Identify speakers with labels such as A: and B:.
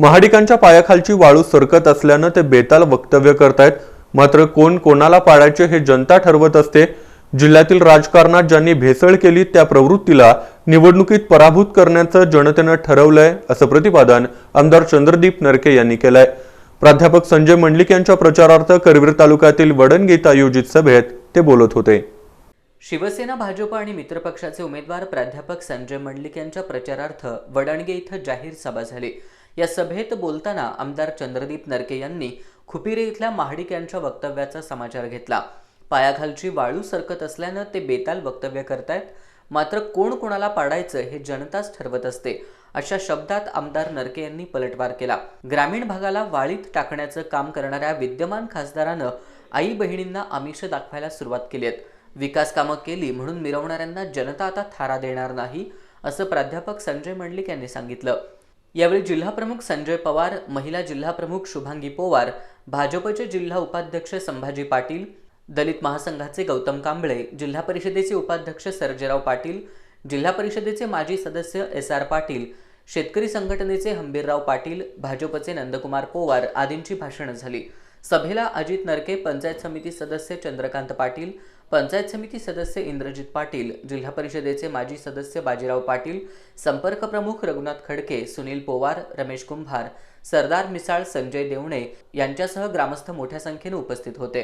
A: महाडिकांच्या पायाखालची वाळू सरकत असल्यानं ते बेताल वक्तव्य करतायत. मात्र कोण कोणाला पाडायचे हे जनता ठरवत असते. जिल्ह्यातील राजकारणात ज्यांनी भेसळ केली त्या प्रवृत्तीला निवडणुकीत पराभूत करण्याचं जनतेनं ठरवलंय असं प्रतिपादन आमदार चंद्रदीप नरके यांनी केलंय. प्राध्यापक संजय मंडलिक यांच्या प्रचारार्थ करवीर तालुक्यातील वडणगे आयोजित सभेत ते बोलत होते.
B: शिवसेना भाजप आणि मित्रपक्षाचे उमेदवार प्राध्यापक संजय मंडलिक यांच्या प्रचारार्थ वडणगे इथं जाहीर सभा झाली. या सभेत बोलताना आमदार चंद्रदीप नरके यांनी खुपिरे इथल्या महाडिक यांच्या वक्तव्याचा समाचार घेतला. पायाखालची वाळू सरकत असल्यानं ते बेताल वक्तव्य करतायत. मात्र कोण कोणाला पाडायचं हे जनताच ठरवत असते अशा शब्दात आमदार नरके यांनी पलटवार केला. ग्रामीण भागाला वाळीत टाकण्याचं काम करणाऱ्या विद्यमान खासदारानं आई बहिणींना आमिष दाखवायला सुरुवात केली आहेत. विकास कामं केली म्हणून मिरवणाऱ्यांना जनता आता थारा देणार नाही असं प्राध्यापक संजय मंडलिक यांनी सांगितलं. यावेळी जिल्हाप्रमुख संजय पवार महिला जिल्हाप्रमुख शुभांगी पोवार भाजपचे जिल्हा उपाध्यक्ष संभाजी पाटील दलित महासंघाचे गौतम कांबळे जिल्हा परिषदेचे उपाध्यक्ष सर्जेराव पाटील जिल्हा परिषदेचे माजी सदस्य एस आर पाटील शेतकरी संघटनेचे हंबीरराव पाटील भाजपचे नंदकुमार पोवार आदींची भाषणं झाली. सभेला अजित नरके पंचायत समिती सदस्य चंद्रकांत पाटील पंचायत समिती सदस्य इंद्रजित पाटील जिल्हा परिषदेचे माजी सदस्य बाजीराव पाटील संपर्क प्रमुख रघुनाथ खडके सुनील पोवार रमेश कुंभार सरदार मिसाळ संजय देवणे यांच्यासह ग्रामस्थ मोठ्या संख्येने उपस्थित होते.